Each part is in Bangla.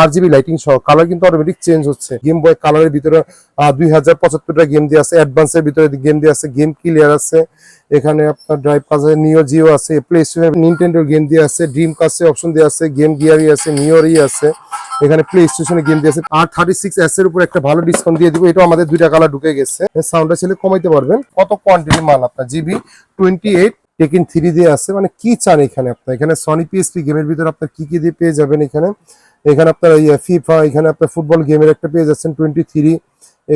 আর জিবি লাইটিং সহ কালার কিন্তু অটোমেটিক চেঞ্জ হচ্ছে। গেম বয় কালারের ভিতরে দুই হাজার পঁচাত্তরটা গেম দিয়ে আছে অ্যাডভান্সের ভিতরে গেম দিয়ে আছে গেম ক্লিয়ার আছে। এখানে আপনার ড্রাইভ আছে নিও জিও আছে প্লে স্টেশন নিনটেন্ডোর গেম দিয়ে আছে ড্রিম কাসে অপশন দিয়ে আছে গেম গিয়ারই আছে নিওরই আছে। এখানে প্লে স্টেশনে গেম দিয়ে আছে। আর থার্টি সিক্স এস এর উপর একটা ভালো ডিসকাউন্ট দিয়ে দিব এটা আমাদের দুইটা কালার ঢুকে গেছে। সাউন্ডটা ছেলে কমাইতে পারবেন। কত কোয়ান্টিটি মাল আপনার? জিবি টোয়েন্টি এইট টেকিন থ্রি দিয়ে আছে। মানে কি চান এখানে আপনার? এখানে সনি পিএসপি গেমের ভিতরে আপনার কি কি দিয়ে পেয়ে যাবেন এখানে? এখানে আপনার ফিফা এখানে আপনার ফুটবল গেমের একটা পেয়ে যাচ্ছেন টোয়েন্টি থ্রি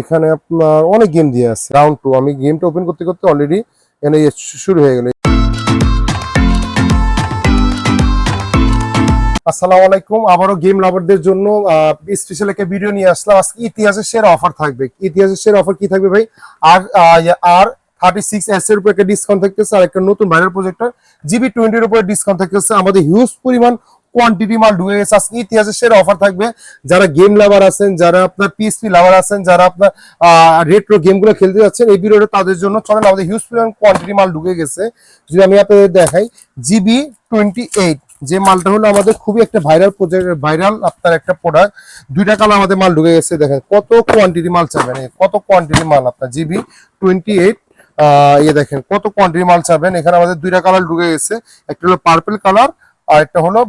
এখানে আপনার অনেক গেম দিয়ে আছে রাউন্ড টু আমি গেমটা ওপেন করতে করতে অলরেডি এখানে শুরু হয়ে গেল। আসসালামু আলাইকুম। আবারও গেম লাভারদের জন্য স্পেশাল একটা ভিডিও নিয়ে আসলাম। আজকে ইতিহাসের সেরা অফার থাকবে। ইতিহাসের সেরা অফার কি থাকবে ভাই? R R thirty six S এর উপর একটা ডিসকাউন্ট থাকতেছে, আর একটা নতুন ভাইরাল প্রজেক্টর জিবি টোয়েন্টির উপরে ডিসকাউন্ট থাকতেছে। আমাদের হিউজ পরিমাণ কোয়ান্টিটি মাল ঢুকে গেছে। আজকে ইতিহাসের সেরা অফার থাকবে। যারা গেম লাভার আছেন, যারা আপনার পিএসপি লাভার আছেন, যারা আপনার রেট্রো গেমগুলো খেলতে যাচ্ছেন, এই ভিডিওটা তাদের জন্য চলেন, আমাদের হিউজ পরিমাণ কোয়ান্টিটি মাল ঢুকে গেছে। যদি আমি আপনাদের দেখাই জিবি টোয়েন্টি এইট যে মালটা হলো আমাদের খুবই একটা ভাইরাল প্রজেক্ট ভাইরাল আপনার একটা প্রোডাক্ট দুইটা কালার আমাদের মাল ঢুকে গেছে, দেখেন, কত কোয়ান্টিটি মাল চাবেন কত কোয়ান্টিটি মাল আপনার জিবি টোয়েন্টি এইট ইয়ে দেখেন, কত কোয়ান্টিটি মাল চাবেন। এখানে আমাদের দুইটা কালার ঢুকে গেছে, একটা হলো পার্পল কালার আর একটা হলো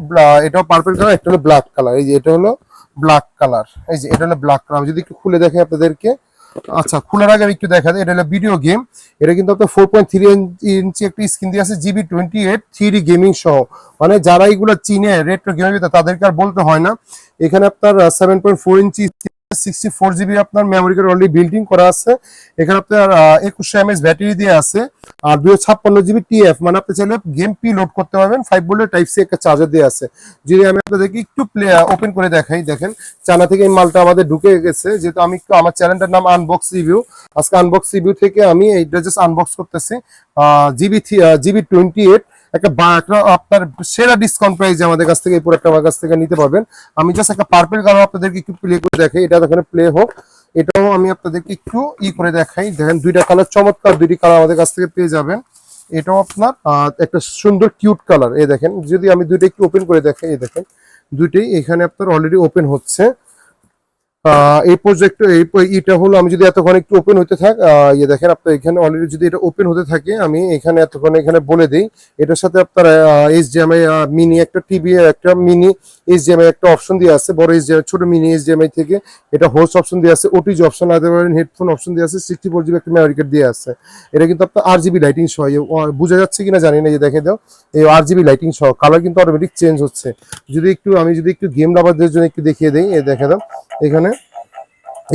এটাও পার্পল কালার একটা হলো ব্ল্যাক কালার এই যে এটা হলো ব্ল্যাক কালার এই যে এটা হলো ব্ল্যাক কালার যদি একটু খুলে দেখে আপনাদেরকে। আচ্ছা খোলার আগে আমি একটু দেখা দিই এটা হলো ভিডিও গেম এটা কিন্তু আপনার ফোর পয়েন্ট থ্রি ইঞ্চি একটা স্ক্রিন দিয়ে আছে GB twenty eight three gaming সহ। মানে যারা এইগুলো চিনে রেট্রো ভিতরে, তাদেরকে আর বলতে হয় না। এখানে আপনার seven point four inch sixty four GB আপনার মেমোরি কার্ড অলরেডি বিল্ডিং করা আছে। এখানে আপনার একুশশো এমএস ব্যাটারি দিয়ে আছে। আর দুশো ছাপ্পান্ন জিবি টিএফ মানে আপনি চাইলে গেম পি লোড করতে পারবেন। ফাইভ ভোল্টের টাইপ সি একটা চার্জার দিয়ে আছে। যদি আমি আপনাদেরকে একটু প্লে ওপেন করে দেখাই, দেখেন। চানা থেকে এই মালটা আমাদের ঢুকে গেছে। যেহেতু আমি একটু, আমার চ্যানেলটার নাম আনবক্স রিভিউ আজকে আনবক্স রিভিউ থেকে আমি এইটা জাস্ট আনবক্স করতেছি। জিবি জিবি টোয়েন্টি এইট একটা আপনার সেরা ডিসকাউন্ট প্রাইস আমাদের কাছ থেকে, এই প্রোডাক্ট আমার কাছ থেকে নিতে পারবেন। আমি জাস্ট একটা পার্পেল কালার আপনাদেরকে একটু প্লে করে দেখাই, এটা এখানে প্লে হোক। এটাও আমি আপনাদেরকে একটু ই করে দেখাই। দেখেন, দুইটা কালার চমৎকার, দুইটি কালার আমাদের কাছ থেকে পেয়ে যাবেন। এটাও আপনার একটা সুন্দর কিউট কালার এই দেখেন, যদি আমি দুইটা একটু ওপেন করে দেখাই, এই দেখেন, দুইটাই এখানে আপনার অলরেডি ওপেন হচ্ছে। এই প্রজেক্ট এই এটা হলো আমি যদি এতক্ষণ একটু ওপেন হতে থাক ইয়ে দেখেন আপনার এখানে অলরেডি যদি এটা ওপেন হতে থাকে আমি এখানে এতক্ষণ এখানে বলে দিই এটার সাথে আপনার এইচডিএমআই মিনি একটা টিভি একটা মিনি এইচডিএমআই একটা অপশন দিয়ে আছে বড় এইচডিএমআই ছোট মিনি এইচডিএমআই থেকে এটা হোস্ট অপশন দিয়ে আছে ওটিজি অপশন আনতে পারেন হেডফোন অপশন দিয়ে আছে সিক্সটি ফোর জিবি একটা মেমোরি কার্ড দিয়ে আছে। এটা কিন্তু আপনার আর জিবি লাইটিং সহ এ, বোঝা যাচ্ছে কিনা জানি না যে দেখে দাও এই আর জিবি লাইটিং সহ কালার কিন্তু অটোমেটিক চেঞ্জ হচ্ছে। যদি একটু আমি যদি একটু গেম লাভারদের জন্য একটু দেখিয়ে দিই এই দেখে দাও এখানে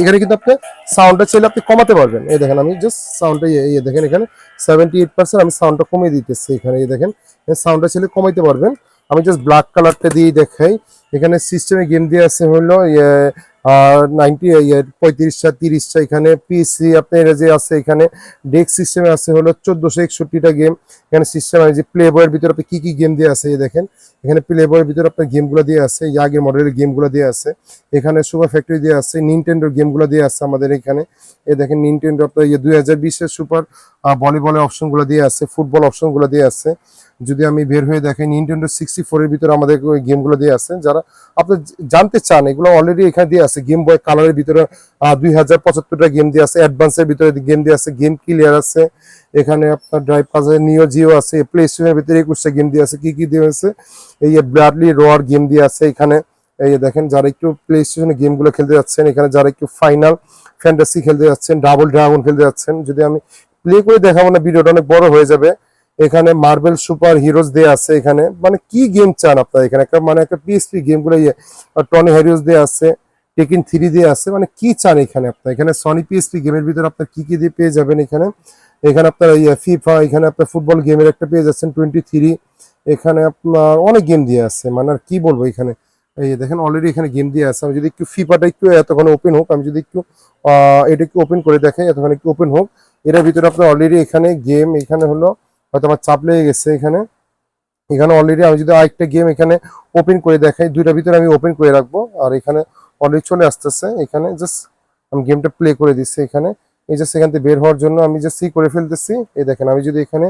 এখানে কিন্তু আপনি সাউন্ডটা চাইলে আপনি কমাতে পারবেন। এই দেখেন আমি জাস্ট সাউন্ডটা ইয়ে দেখেন এখানে সেভেন্টি এইট পার্সেন্ট আমি সাউন্ডটা কমিয়ে দিতেছি এখানে, এই দেখেন। সাউন্ডটা চাইলে কমাইতে পারবেন। আমি জাস্ট ব্ল্যাক কালারটা দিয়ে দেখাই। এখানে সিস্টেমে গেম দিয়ে আছে হলো ইয়ে, নাইনটি পঁয়ত্রিশটা তিরিশটা এখানে পিসি আপনার যে আছে এখানে ডেক সিস্টেমে আছে হলো চোদ্দোশো একষট্টিটা গেম এখানে সিস্টেম আছে যে প্লে বয়ের ভিতরে আপনি কি কি গেম দিয়ে আছে দেখেন। এখানে প্লে বয়ের ভিতরে আপনার গেমগুলো দিয়ে আছে এই আগের মডেলের গেমগুলো দিয়ে আছে। এখানে সুপার ফ্যাক্টরি দিয়ে আছে নিনটেন্ডোর গেমগুলো দিয়ে আছে আমাদের এখানে। এ দেখেন নিনটেন্ডো আপনার ইয়ে দুই হাজার বিশের সুপার ভলিবলের অপশনগুলো দিয়ে আছে ফুটবল অপশনগুলো দিয়ে আছে। যদি আমি বের হয়ে দেখেন নিনটেন্ডো সিক্সটি ফোরের ভিতরে আমাদের গেমগুলো দিয়ে আছে যারা আপনি জানতে চান, এগুলো অলরেডি এখানে দিয়ে আছে। গেম বয় কালারের ভিতরে দুই হাজার পঁচাত্তরটা গেম দিয়ে আছে। অ্যাডভান্সের ভিতরে গেম দিয়ে আছে। গেম ক্লিয়ার আছে। এখানে আপনার ড্রাইভ পাশে নিও জিও আছে। প্লে স্টেশনের ভিতরে একুশটা গেম দিয়ে আছে। কি কি দিয়ে আছে? এই ব্রাডলি রোয়ার গেম দিয়ে আছে এখানে। এই দেখেন, যারা একটু প্লে স্টেশনে গেমগুলো খেলতে যাচ্ছেন, এখানে যারা একটু ফাইনাল ফ্যান্টাসি খেলতে যাচ্ছেন ডাবল ড্রাগন খেলতে যাচ্ছেন, যদি আমি প্লে করে দেখাবো না, ভিডিওটা অনেক বড় হয়ে যাবে। এখানে মার্বেল সুপার হিরোজ দিয়ে আছে এখানে। মানে কি গেম চান আপনার এখানে? একটা মানে একটা পিএসপি গেমগুলো ইয়ে টনি হ্যারিওস দিয়ে আছে টেকিন থ্রি দিয়ে আছে। মানে কি চান এখানে আপনার? এখানে সনি পিএসপি গেমের ভিতরে আপনার কি কি দিয়ে পেয়ে যাবেন এখানে? এখানে আপনার ইয়ে ফিফা এখানে আপনার ফুটবল গেমের একটা পেয়ে যাচ্ছেন টোয়েন্টি থ্রি এখানে আপনার অনেক গেম দিয়ে আছে। মানে আর কি বলব এখানে? এই দেখেন অলরেডি এখানে গেম দিয়ে আছে। আমি যদি একটু ফিফাটা একটু এতক্ষণ ওপেন হোক, আমি যদি একটু এটা একটু ওপেন করে দেখাই, এতক্ষণ একটু ওপেন হোক। এটার ভিতরে আপনার অলরেডি এখানে গেম এখানে হলো হয়তো আমার চাপ লেগে গেছে এখানে। এখানে অলরেডি আমি যদি আরেকটা গেম এখানে ওপেন করে দেখাই, দুইটার ভিতরে আমি ওপেন করে রাখব। আর এখানে অলরেডি চলে আসতেছে। এখানে জাস্ট আমি গেমটা প্লে করে দিচ্ছি এখানে। এই জাস্ট এখান থেকে বের হওয়ার জন্য আমি জাস্ট সি করে ফেলতেছি। এই দেখেন, আমি যদি এখানে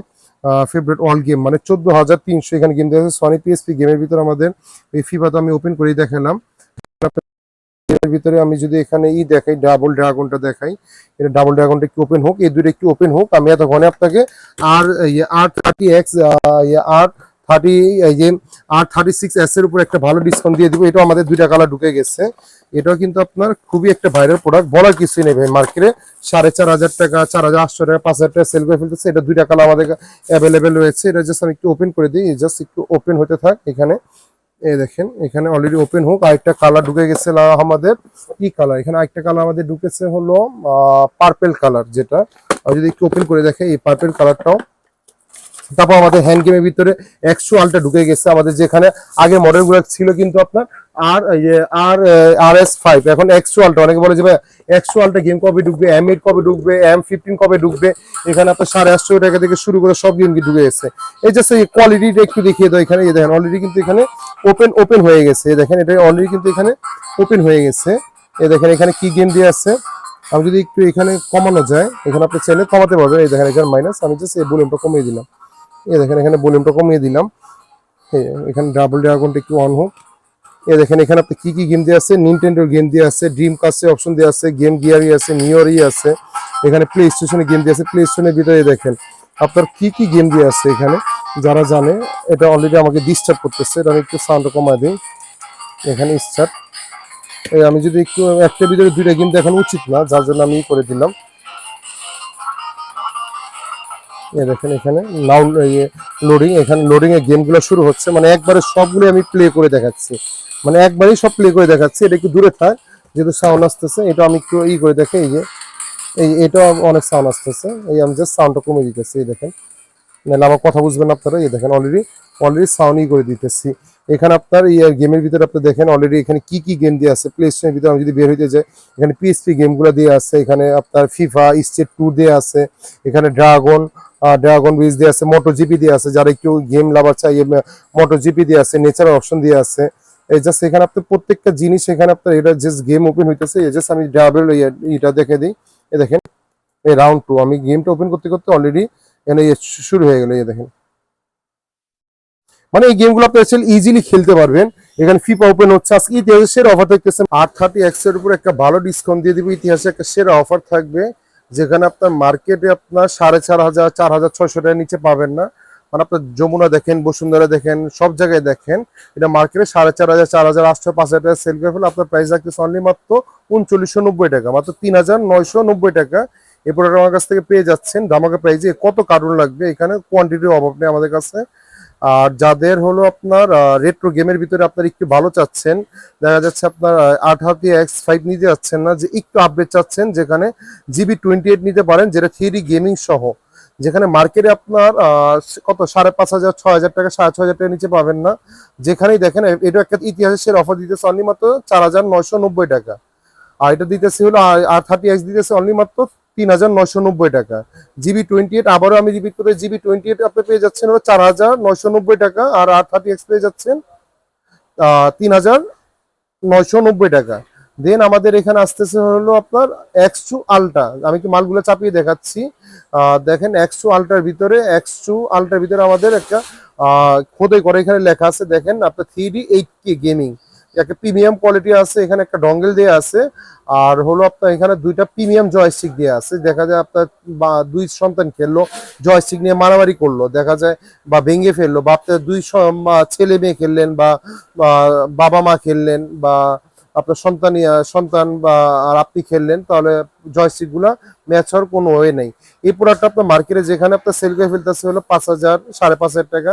ফেভারিট অল গেম মানে চোদ্দ হাজার তিনশো এখানে গেম দেওয়া সনি পিএসপি গেমের ভিতরে আমাদের এই ফিফা তো আমি ওপেন করেই দেখালাম। এর ভিতরে আমি যদি এখানে ই দেখাই ডাবল ড্রাগনটা দেখাই, এটা ডাবল ড্রাগনটা একটু ওপেন হোক? এই দুটো একটু ওপেন হোক? আমি এতক্ষণে আপনাকে R R thirty X R thirty R thirty six এর উপর একটা ভালো ডিসকাউন্ট দিয়ে দিব। এটাও আমাদের দুইটা কালার ঢুকে গেছে। এটাও কিন্তু আপনার খুবই একটা ভাইরাল প্রোডাক্ট বলার কিছুই নেই ভাই মার্কেটে সাড়ে চার হাজার টাকা, চার হাজার আটশো টাকা, পাঁচ হাজার টাকা সেল করে ফেলতেছে। এটা দুইটা কালার আমাদের অ্যাভেলেবেল রয়েছে। এটা জাস্ট আমি একটু ওপেন করে দিই। জাস্ট একটু ওপেন হতে থাক এখানে। এই দেখেন, এখানে অলরেডি ওপেন হোক, আরেকটা কালার ঢুকে গেছে আমাদের। কি কালার এখানে আরেকটা কালার আমাদের ঢুকেছে হলো পার্পেল কালার যেটা। আর যদি একটু ওপেন করে দেখে, এই পার্পেল কালারটাও তারপর আমাদের হ্যান্ড গেমের ভিতরে একশো আলটা ঢুকে গেছে আমাদের যেখানে আগে মডেলগুলো ছিল কিন্তু আপনার আর আর আর এস ফাইভ এখন একশো আলটা অনেকে বলে যে ভাই একশো আলটা গেম কবে ঢুকবে এম এইট কবে ঢুকবে এম ফিফটিন কবে ঢুকবে, এখানে আপনার সাড়ে আটশো টাকা থেকে শুরু করে সব গেম ঢুকে গেছে। এই যে এই কোয়ালিটিটা একটু দেখিয়ে দাও এখানে দেখেন অলরেডি কিন্তু এখানে ওপেন ওপেন হয়ে গেছে। দেখেন এটা অলরেডি কিন্তু এখানে ওপেন হয়ে গেছে। এ দেখেন এখানে কি গেম দিয়ে আছে? আমি যদি একটু এখানে কমানো যায়, এখানে আপনি চাইলে কমাতে পারবেন। এই দেখেন এখানে মাইনাস আমি জাস্ট এই ভলিউমটা কমিয়ে দিলাম। এই দেখেন, এখানে ভলিউমটা কমিয়ে দিলাম। এখানে ডাবল ড্রাগনটা একটু অন হোক। এ দেখেন, এখানে আপনি কি কি গেম দিয়ে আছে? নিনটেন্ডোর গেম দিয়ে আছে ড্রিম কাস্টের অপশন দিয়ে আছে গেম গিয়ারই আছে নিয়রই আছে। এখানে প্লে স্টেশনের গেম দিয়ে আছে। প্লে স্টেশনের ভিতরে দেখেন, আপনার কি কি গেম দিয়ে আছে এখানে? যারা জানে, এটা অলরেডি আমাকে ডিস্টার্ব করতেছে। এটা আমি একটু সাউন্ড কমায় দিই। এখানে স্টার্ট আমি যদি একটু, একটা ভিতরে দুইটা গেম দেখানো উচিত না, যার জন্য আমি করে দিলাম। দেখেন এখানে নাও লোডিং এখানে লোডিং এর গেমগুলো শুরু হচ্ছে। মানে একবারে সবগুলো আমি প্লে করে দেখাচ্ছি। মানে একবারেই সব প্লে করে দেখাচ্ছি। এটা একটু দূরে থাক, যেহেতু সাউন্ড আসতেছে, এটা আমি একটু ই করে দেখে এই যে, এই এটা অনেক সাউন্ড আসতেছে। এই আমি জাস্ট সাউন্ডটা কমে দিতেছি, এই দেখেন। নাহলে আমার কথা বুঝবেন আপনারা, এই দেখেন অলরেডি অলরেডি সাউন্ড ই করে দিতেছি। এখানে আপনার এই গেমের ভিতরে আপনি দেখেন অলরেডি এখানে কি কি গেম দিয়ে আছে। প্লে স্টেশনের ভিতরে আমি যদি বের হইতে যাই, এখানে পিএসপি গেমগুলো দিয়ে আছে। এখানে আপনার ফিফা স্টেট টু দিয়ে আছে। এখানে ড্রাগন ড্রাগন ব্রিজ দিয়ে আছে মোটো জিপি দিয়ে আছে, যারা একটু গেম লাভার চাই মোটো জিপি দিয়ে আছে নেচার অপশন দিয়ে আছে। এই জাস্ট এখানে আপনার প্রত্যেকটা জিনিস এখানে আপনার এটা জাস্ট গেম ওপেন হইতেছে, এই জাস্ট আমি ডাবল এটা দেখে দিই। এ দেখেন, এই রাউন্ড টু আমি গেমটা ওপেন করতে করতে অলরেডি এখানে শুরু হয়ে গেল, এই দেখেন। মানে এই গেমগুলো আপনি আসলে ইজিলি খেলতে পারবেন। এখানে ফিফা ওপেন হচ্ছে, আজকে ইতিহাসের অফার থাকতেছে, আট থার্টি এক্সের উপর একটা ভালো ডিসকাউন্ট দিয়ে দিব, ইতিহাসে একটা সেরা অফার থাকবে। যেখানে আপনার মার্কেটে আপনার সাড়ে চার হাজার চার হাজার ছয়শো টাকার নিচে পাবেন না। মানে আপনার যমুনা দেখেন, বসুন্ধরা দেখেন, সব জায়গায় দেখেন। এটা মার্কেটে সাড়ে চার হাজার চার হাজার আটশো, পাঁচ হাজার টাকা সেল করে ফেলে আপনার প্রাইস রাখতেছে অনলি মাত্র উনচল্লিশশো নব্বই টাকা, মাত্র তিন হাজার নয়শো নব্বই টাকা। এই প্রোডাক্ট আমার কাছ থেকে পেয়ে যাচ্ছেন। দামাকা প্রাইজে কত কার্টুন লাগবে? এখানে কোয়ান্টিটির অভাব নেই আমাদের কাছে। আর যাদের হলো আপনার রেট্রো গেমের ভিতরে আপনার একটু ভালো চাচ্ছেন, দেখা যাচ্ছে আপনার আট হাতি এক্স ফাইভ নিতে যাচ্ছেন না, যে একটু আপডেট চাচ্ছেন, যেখানে জিবি টোয়েন্টি এইট নিতে পারেন, যেটা থ্রি গেমিং সহ। যেখানে মার্কেটে আপনার কত, সাড়ে পাঁচ হাজার ছয় হাজার টাকা, সাড়ে ছয় হাজার টাকা নিচে পাবেন না। যেখানেই দেখেন এটা একটা ইতিহাসে ইতিহাসের অফার দিতেছে অনলি মাত্র চার হাজার নয়শো নব্বই টাকা। আর এটা দিতেছে হলো আর থার্টি এক্স দিতেছে অনলি মাত্র তিন হাজার নয়শো নব্বই টাকা। জিবি টোয়েন্টি এইট, আবারও আমি রিপিট করে, জিবি টোয়েন্টি এইট আপনি পেয়ে যাচ্ছেন হলো চার হাজার নয়শো নব্বই টাকা আর আর থার্টি এক্স পেয়ে যাচ্ছেন তিন হাজার নয়শো নব্বই টাকা। দেন আমাদের এখানে আসতেছে হলো আপনার এক্স টু আলটা আমি কি মালগুলো চাপিয়ে দেখাচ্ছি। দেখেন এক্স টু আলটার ভিতরে এক্স টু আলটার ভিতরে আমাদের একটা খোদাই করে এখানে লেখা আছে, দেখেন আপনার three D eight K gaming একটা প্রিমিয়াম কোয়ালিটি আছে, এখানে একটা ডঙ্গেল দেওয়া আছে, আর হলো আপনার এখানে দুইটা প্রিমিয়াম জয়স্টিক দিয়ে আছে। দেখা যায় আপনার বা দুই সন্তান খেললো জয়স্টিক নিয়ে মারামারি করল, দেখা যায় বা ভেঙে ফেলল, বা আপনার দুই ছেলে মেয়ে খেললেন বা বাবা মা খেললেন বা আপনার সন্তান সন্তান বা আর আপনি খেললেন, তাহলে জয়স্টিকগুলা ম্যাচ হওয়ার কোনো ওয়ে নেই। এই প্রোডাক্টটা আপনার মার্কেটে যেখানে আপনার সেল করে ফেলতেছে হলো পাঁচ হাজার, সাড়ে পাঁচ হাজার টাকা।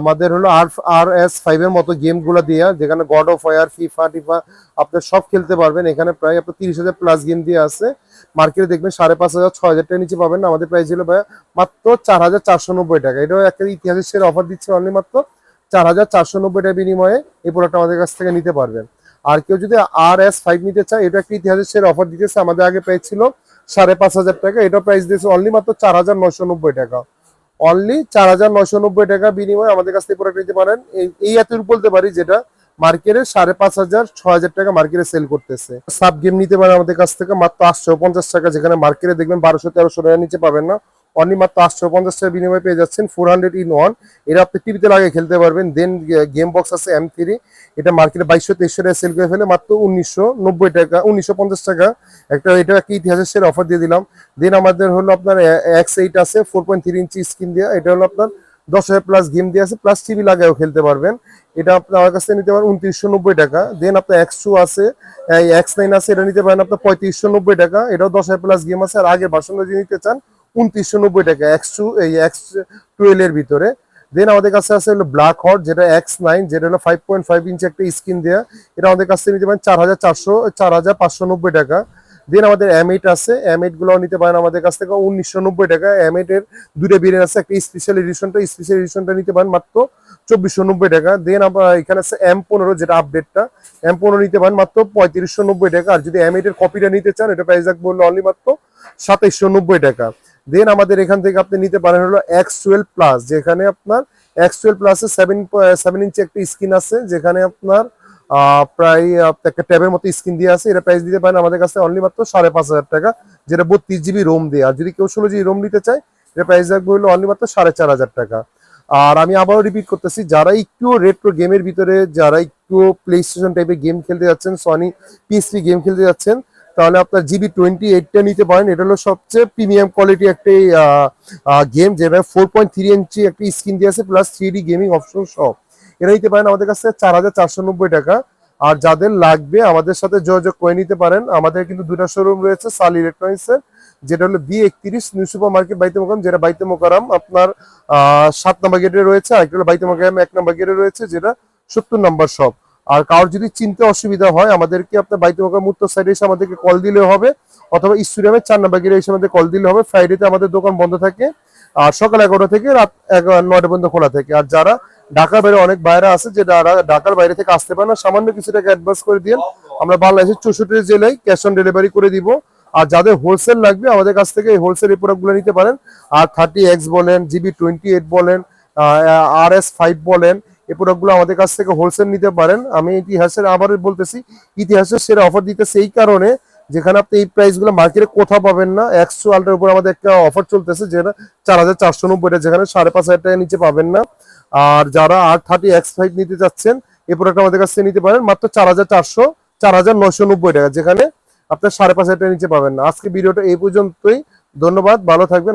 আমাদের হলো আর আর এস ফাইভের মতো গেমগুলা দিয়ে, যেখানে গড অফ ফায়ার ফিফা টিফা আপনার সব খেলতে পারবেন। এখানে প্রায় আপনার তিরিশ হাজার প্লাস গেম দিয়ে আছে। মার্কেটে দেখবেন সাড়ে পাঁচ হাজার, ছয় হাজার টাকা নিচে পাবেন। আমাদের প্রাইস ছিল ভাই মাত্র চার হাজার চারশো নব্বই টাকা। এটাও একটা ইতিহাসের সেরা অফার দিচ্ছে অনলি মাত্র চার হাজার চারশো নব্বই টাকা বিনিময়ে এই প্রোডাক্ট আমাদের কাছ থেকে নিতে পারবেন। আর কেউ যদি আর এস ফাইভ নিতে চায়, এটা একটা ইতিহাসের সেরা অফার দিতেছে। আমাদের আগে প্রাইস ছিল সাড়ে পাঁচ হাজার টাকা এটা প্রাইস দিয়েছে অনলি মাত্র চার হাজার নয়শো নব্বই টাকা। অনলি চার হাজার নয়শো নব্বই টাকা বিনিময়ে আমাদের কাছ থেকে প্রোডাক্ট নিতে পারেন। এই- এতটুকু বলতে পারি যেটা মার্কেটে সাড়ে পাঁচ হাজার, ছ হাজার টাকা মার্কেটে সেল করতেছে। সাব গেম নিতে পারেন আমাদের কাছ থেকে, মাত্র আটশো পঞ্চাশ টাকা, যেখানে মার্কেটে দেখবেন বারোশো তেরোশো টাকা নিচে পাবেন না। অনলি মাত্র আটশো পঞ্চাশ টাকা বিনিময়ে পেয়ে যাচ্ছেন ফোর হান্ড্রেড ইন ওয়ান এটা আপনি টিভিতে লাগিয়ে খেলতে পারবেন। দেন গেম বক্স আছে এম থ্রি এটা মার্কেটে বাইশশো তেইশশো টাকা সেল করে ফেলে, মাত্র উনিশশো নব্বই টাকা, উনিশশো পঞ্চাশ টাকা। একটা, এটা একটা ইতিহাসের সেরা অফার দিয়ে দিলাম। দেন আমাদের হলো আপনার এক্স এইট আছে four point three inch screen দেওয়া এটা হলো আপনার দশ হাজার প্লাস গেম দিয়ে আছে প্লাস টিভি লাগায়ও খেলতে পারবেন। এটা আপনার আমার কাছ থেকে নিতে পারেন উনত্রিশশো নব্বই টাকা। দেন আপনার এক্স টু আছে এক্স নাইন আছে, এটা নিতে পারেন আপনার পঁয়ত্রিশশো নব্বই টাকা। এটাও দশ হাজার প্লাস গেম আছে। আর আগের ভার্সন যদি নিতে চান উনত্রিশশো নব্বই টাকা এক্স টু এই এক্স টুয়েলভ এর ভিতরে। দেন আমাদের কাছে আছে হলো ব্ল্যাক হট যেটা এক্স নাইন যেটা হলো ফাইভ পয়েন্ট ফাইভ ইঞ্চি একটা স্ক্রিন দেওয়া এটা আমাদের কাছ থেকে নিতে পারেন চার হাজার চারশো, চার হাজার পাঁচশো নব্বই টাকা। দেন আমাদের এম এইট আছে এম এইটগুলো নিতে পারেন আমাদের কাছ থেকে উনিশশো নব্বই টাকা। এম এইট এর দুটো বেরিয়ে আছে, একটা স্পেশাল এডিশনটা স্পেশাল এডিশনটা নিতে পারেন মাত্র চব্বিশশো নব্বই টাকা। দেন আবার এখানে আছে এম পনেরো, যেটা আপডেটটা এম পনেরো নিতে পারেন মাত্র পঁয়ত্রিশশো নব্বই টাকা। আর যদি এম এইট এর কপিটা নিতে চান, এটা প্রাইস রাখব অনলি মাত্র সাতাইশশো নব্বই টাকা। দেন আমাদের এখান থেকে আপনি নিতে পারেন হলো এক্স টুয়েলভ প্লাস যেখানে আপনার এক্স টুয়েলভ প্লাসে সেভেন সেভেন ইঞ্চি একটা স্ক্রিন আছে, যেখানে আপনার প্রায় একটা ট্যাবের মতো স্ক্রিন দিয়ে আছে। এটা প্রাইস দিতে পারেন আমাদের কাছে অনলি মাত্র সাড়ে পাঁচ হাজার টাকা, যেটা বত্রিশ জিবি রোম দিয়ে। আর যদি কেউ ষোলো জিবি রোম নিতে চায়, এটা প্রাইস রাখব হলো অনলি মাত্র সাড়ে চার হাজার টাকা। আর আমি আবারও রিপিট করতেছি, যারা একটু রেট্রো গেমের ভিতরে, যারা একটু প্লে স্টেশন টাইপের গেম খেলতে যাচ্ছেন সনি পিএসপি গেম খেলতে যাচ্ছেন তাহলে আপনার জিবি টোয়েন্টি এইটটা নিতে পারেন। এটা হলো সবচেয়ে প্রিমিয়াম কোয়ালিটি একটা গেম যেটা ফোর পয়েন্ট থ্রি ইঞ্চি একটা স্ক্রিন দিয়ে আছে plus three D gaming option সব। এটা নিতে পারেন আমাদের কাছে চার হাজার চারশো নব্বই টাকা। আর যাদের লাগবে আমাদের সাথে যোগাযোগ করে নিতে পারেন। আমাদের কিন্তু দুটা শোরুম রয়েছে সাল ইলেকট্রনিক্স এর, যেটা হলো বি একত্রিশ নিউ সুপার মার্কেট বাইতে মোকাম যেটা বাইতে মোকারাম আপনার সাত নম্বর গেটে রয়েছে। আর একটা হলো বাইতে মোকারাম এক নম্বর গেটে রয়েছে, যেটা সত্তর নম্বর শপ আর কারোর যদি চিনতে অসুবিধা হয়, আমাদেরকে আপনার বাইতে মোকাম উত্তর সাইডে এসে আমাদেরকে কল দিলে হবে, অথবা স্টুডিয়ামের চার নম্বর গেটে এসে আমাদের কল দিলে হবে। ফ্রাইডেতে আমাদের দোকান বন্ধ থাকে, আর সকাল এগারোটা থেকে রাত নয়টা পর্যন্ত খোলা থাকে। আর যারা ঢাকার বাইরে অনেক বাইরে আছে, যে ঢাকার বাইরে থেকে আসতে পারে না, সামান্য কিছু টাকা অ্যাডভান্স করে দিয়ে আমরা বাংলাদেশের চৌষট্টি জেলায় ক্যাশ অন ডেলিভারি করে দিব। আর যাদের হোলসেল লাগবে, আমাদের কাছ থেকে এই হোলসেল এই প্রোডাক্টগুলো নিতে পারেন। আর থার্টি এক্স বলেন জিবি টোয়েন্টি এইট বলেন আর এস ফাইভ বলেন এই প্রোডাক্টগুলো আমাদের কাছ থেকে হোলসেল নিতে পারেন। আমি ইতিহাসের আবার বলতেছি, ইতিহাসের সেরা অফার দিতেছে এই কারণে যেখানে আপনি এই প্রাইসগুলো মার্কেটে কোথাও পাবেন না। একশো আলটার উপর আমাদের একটা অফার চলতেছে যেটা চার হাজার চারশো নব্বইটা যেখানে সাড়ে পাঁচ হাজার টাকা নিচে পাবেন না। আর যারা আর থার্টি এক্স ফাইভ নিতে চাচ্ছেন, এই প্রোডাক্ট আমাদের কাছ থেকে নিতে পারেন মাত্র চার হাজার চারশো, চার হাজার নশো নব্বই টাকা, যেখানে আপনার সাড়ে পাঁচ হাজার টাকা নিচে পাবেন না। আজকে ভিডিওটা এই পর্যন্তই। ধন্যবাদ, ভালো থাকবেন।